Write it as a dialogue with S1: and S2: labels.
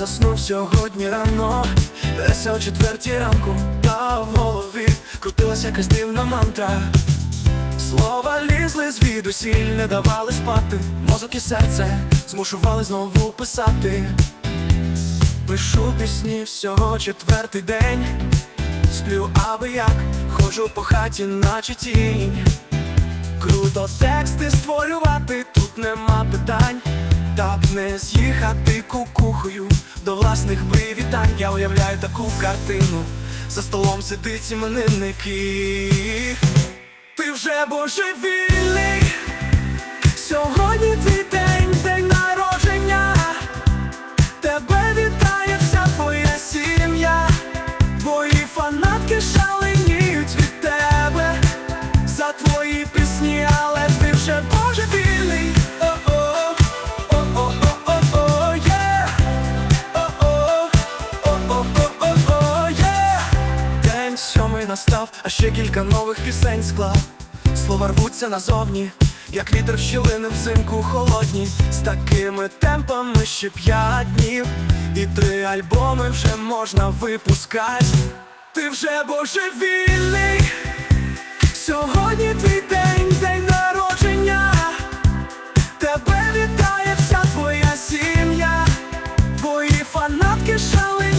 S1: Заснув сьогодні рано, десь о четвертій ранку, та в голові крутилась якась дивна мантра. Слова лізли звідусіль, не давали спати, мозок і серце змушували знову писати. Пишу пісні всього четвертий день, сплю аби як, ходжу по хаті, наче тінь. Круто тексти створювати, тут нема питань, так не з'їхати кукухою до власних привітань. Я уявляю таку картину, за столом сидить іменинник і Ти вже божевільний, самий настав, а ще кілька нових пісень склав. Слова рвуться назовні, як вітер в щілини взимку холодні. З такими темпами ще п'ять днів. І три альбоми вже можна випускать. Ти вже божевільний. Сьогодні твій день, день народження. Тебе вітає вся твоя сім'я, твої фанатки шали.